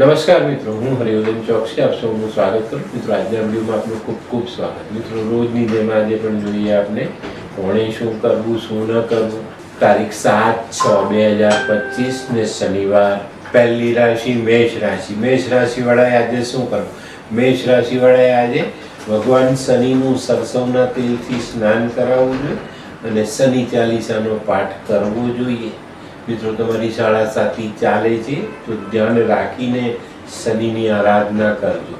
નમસ્કાર મિત્રો, હું હરિવર્ધન ચોકસી, આપ સૌનું સ્વાગત કરું. મિત્રો આજના વિડીયોમાં આપનું ખૂબ ખૂબ સ્વાગત. મિત્રો, રોજની જેમ આજે પણ જોઈએ આપણે, કોણે શું કરવું, શું ન કરવું? તારીખ સાત છ બે હજાર પચીસ ને શનિવાર, પહેલી રાશિ મેષ રાશિ. મેષ રાશિવાળાએ આજે શું કરવું? મેષ રાશિવાળાએ આજે ભગવાન શનિનું સરસવના તેલથી સ્નાન કરાવવું જોઈએ અને શનિ ચાલીસાનો પાઠ કરવો જોઈએ. મિત્રો, તમારી શાળા સાથી ચાલે છે, તો ધ્યાન રાખીને શનિની આરાધના કરજો.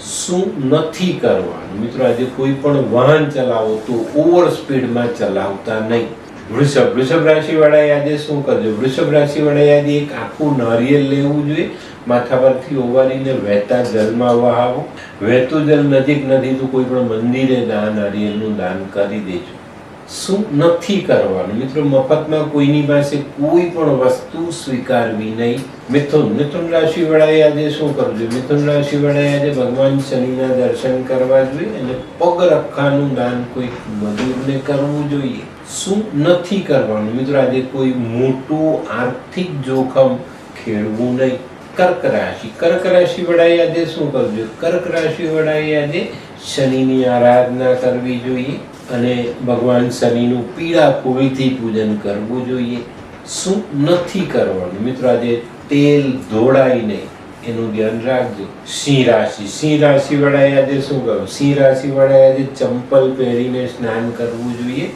શું નથી કરવાનું? મિત્રો, આજે કોઈ પણ વાહન ચલાવો તો ઓવર સ્પીડમાં ચલાવતા નહીં. વૃષભ વૃષભ રાશિવાળાએ આજે શું કરજો વૃષભ રાશિવાળાએ આજે એક આખું નારિયેલ લેવું જોઈએ. માથા પરથી ઓવારીને વહેતા જલમાં વહાવો. વહેતું જલ નજીક નથી તો કોઈ પણ મંદિરે દાન નારિયેળનું દાન કરી દેજો. શું નથી કરવાનું? મિત્રો, મફતમાં કોઈની પાસે કોઈ પણ વસ્તુ સ્વીકારવી નહીં. મિથુન મિથુન રાશિ વાળાએ આજે શું કરવું જોઈએ મિથુન રાશિ વાળાએ આજે ભગવાન શનિના દર્શન કરવા જોઈએ અને પગ રખાનું દાન કોઈ મજૂરને કરવું જોઈએ. શું નથી કરવાનું? મિત્રો, આજે કોઈ મોટું આર્થિક જોખમ ખેડવું નહીં. કર્ક રાશિ. કર્ક રાશિ વાળાએ આજે શું કરજો કર્ક રાશિ વડાએ આજે શનિની આરાધના કરવી જોઈએ અને ભગવાન શનિનું પીળા ફૂલથી પૂજન કરવું જોઈએ. શું નથી કરવાનું? મિત્રો, આજે તેલ ધોળાઈ નહીં એનું ધ્યાન રાખજો. સિંહ રાશિ. સિંહ રાશિ વાળાએ આજે શું કરવું સિંહ રાશિ વાળાએ આજે ચંપલ પહેરીને સ્નાન કરવું જોઈએ.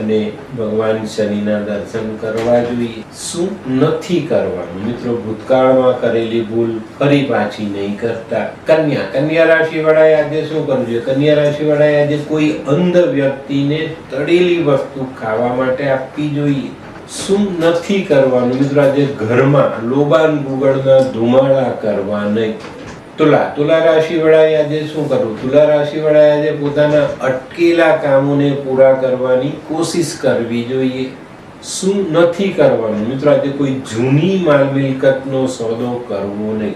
અને ભગવાન શનિના દર્શન કરવા જોઈએ. શું નથી કરવાનું? મિત્રો, ભૂતકાળમાં કરેલી ભૂલ ફરી પાછી નહીં કરતા. કન્યા કન્યા રાશિ વાળાએ આજે શું કરવું જોઈએ કન્યા રાશિ વાળાએ આજે કોઈ અંધ વ્યક્તિને તળેલી વસ્તુ ખાવા માટે આપવી જોઈએ. શું નથી કરવાનું? મિત્રો, આજે ઘરમાં લોબાન ગુગળના ધુમાડા કરવા નહીં. તુલા તુલા રાશિ વાળાએ આજે શું કરવું તુલા રાશિ વાળાએ આજે પોતાના અટકેલા કામોને પૂરા કરવાની કોશિશ કરવી જોઈએ. શું નથી કરવાનું? મિત્રો, આજે કોઈ જૂની માલ મિલકતનો સોદો કરવો નહીં.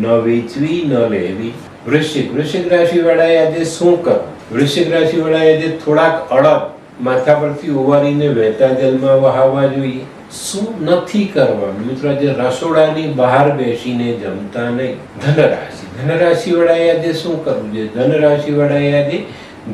ન વેચવી, ન લેવી. વૃશ્ચિક વૃશ્ચિક રાશિ વાળાએ આજે શું કરવું વૃશ્ચિક રાશિ વાળાએ આજે થોડાક અડપ માથા પરથી ઓવારીને વહેતા જલમાં વહાવવા જોઈએ. શું નથી કરવાનું? મિત્રો, આજે રસોડાની બહાર બેસીને જમતા નહીં. ધનરાશિ. ધનરાશિ વાળાએ આજે શું કરવું જોઈએ? ધનરાશિ વાળાએ આજે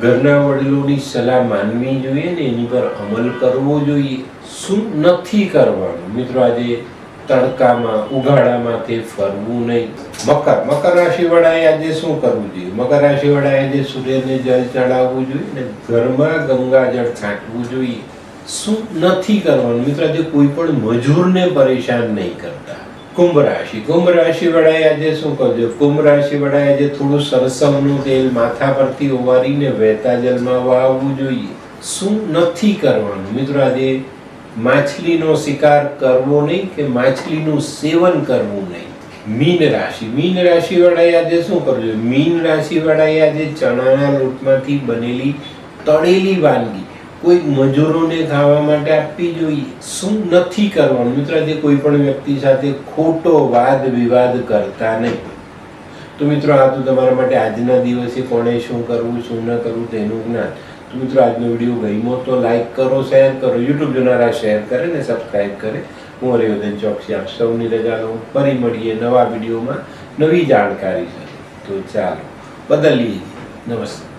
ઘરના વડીલોની સલાહ માનવી જોઈએ ને એની પર અમલ કરવો જોઈએ. શું નથી કરવાનું? મિત્રો, આજે તડકામાં ઉઘાડામાં તે ફરવું નહીં. મકર. મકર રાશિ વાળાએ આજે શું કરવું જોઈએ? મકર રાશિ વાળાએ આજે સૂર્યને જળ ચડાવવું જોઈએ ને ઘરમાં ગંગાજળ છાંટવું જોઈએ. શું નથી કરવાનું? મિત્રો, આજે કોઈ પણ મજૂરને પરેશાન નહીં કરતા. કુંભ રાશિ. કુંભ રાશિ વડાએ આજે શું કરજો કુંભ રાશિ વડાએ આજે થોડું સરસવનું તેલ માથા પરથી ઓવારીને વહેતા જલમાં વાવવું જોઈએ. શું નથી કરવાનું? મિત્રો, આજે માછલીનો શિકાર કરવો નહીં કે માછલીનું સેવન કરવું નહીં? મીન રાશિ. મીન રાશિ વડાએ આજે શું કરવું મીન રાશિ વડાએ આજે ચણાના લોટમાંથી બનેલી તળેલી વાનગી. કોઈ મજૂરોને ખાવા માટે આપવી જોઈએ. શું નથી કરવાનું? મિત્રો જે કોઈ પણ વ્યક્તિ સાથે ખોટો વાદ વિવાદ કરતા નહીં. તો મિત્રો, આ તો તમારા માટે આજના દિવસે કોણે શું કરવું, શું ન કરવું તેનું જ્ઞાન. તો મિત્રો, આજનો વીડિયો ગમ્યો તો લાઈક કરો, શેર કરો, યુટ્યુબ જોનારા શેર કરે ને સબસ્ક્રાઈબ કરે. હું હરિવર્ધન ચોકસી આપ સૌની રજા લઉં. ફરી મળીએ નવા વિડીયોમાં નવી જાણકારી સાથે. તો ચાલો, બદલીએ. નમસ્તે.